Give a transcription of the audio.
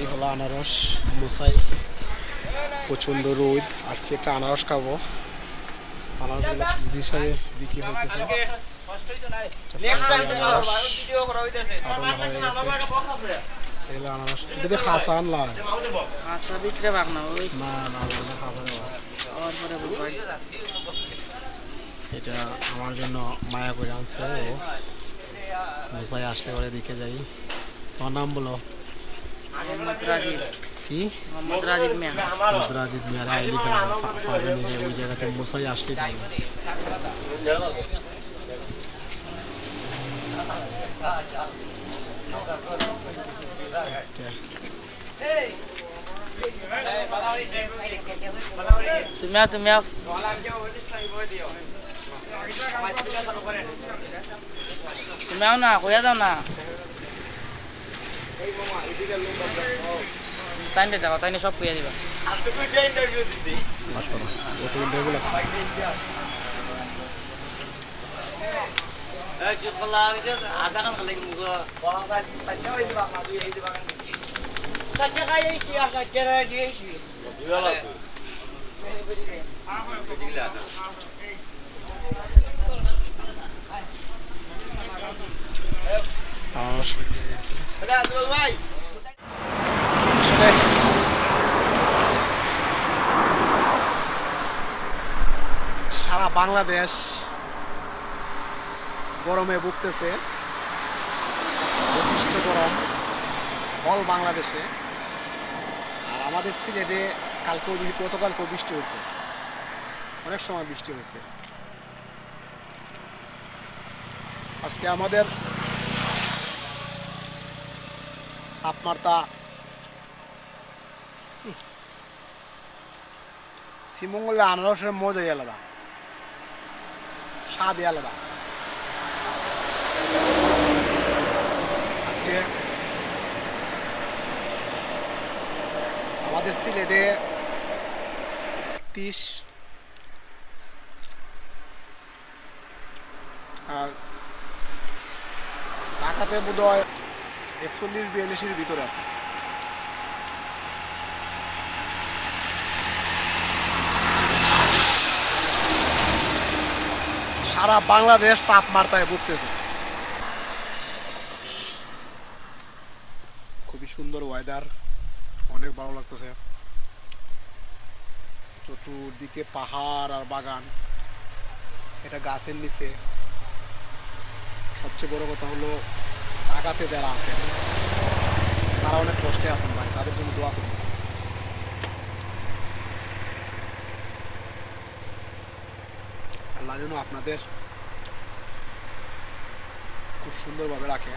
এই হলো আনারস মশাই। প্রচণ্ড রোদ আসছে একটা আনারস খাব। আনারসগুলো হিসাবে বিক্রি হইতেছে। আনারস এটা দিয়ে খাসা আনলাম আচ্ছা না না এটা আমার জন্য মায়া করে আনছে ও। মশাই আসলে পরে দেখে যাই। তোমার নাম বলো। মোহাম্মদ রাজীব কি মোহাম্মদ রাজীব মিয়া মুদ্রাজিৎ মেয়ারা আইডি পাবেন ওই জায়গাতে মশাই আসলে পাবেন তুমিও তুমিও তুমিও না কইয়া যাও না তাই নিয়ে যাবা তাই নিয়ে সব কইয়া দিবা মাত্র ওটা ইন্টারভিউ লাগছে আনারস আসলে সারা বাংলাদেশ গরমে ভুগতেছে। যথেষ্ট গরম অল বাংলাদেশে। আর আমাদের সিলেটে কালকেও গতকালকেও বৃষ্টি হয়েছে। অনেক সময় বৃষ্টি হয়েছে। আজকে আমাদের তাপমাত্রা। শ্রীমঙ্গলে আনারসের মজাই আলাদা। স্বাদই আলাদা। আজকে আমাদের সিলেটে তিরিশ আর ঢাকাতে বোধ হয় একচল্লিশ বিয়াল্লিশের ভিতরে আছে। সারা বাংলাদেশ তাপমাত্রায় ভুগতেছে। খুবই সুন্দর ওয়েদার অনেক ভালো লাগতেছে। চতুর্দিকে পাহাড় আর বাগান, এটা গাছের নিচে। সবচেয়ে বড় কথা হলো ঢাকাতে যারা আছেন, তারা অনেক কষ্টে আছেন ভাই, তাদের জন্য দোয়া করুন আল্লাহ যেন আপনাদের খুব সুন্দরভাবে রাখে।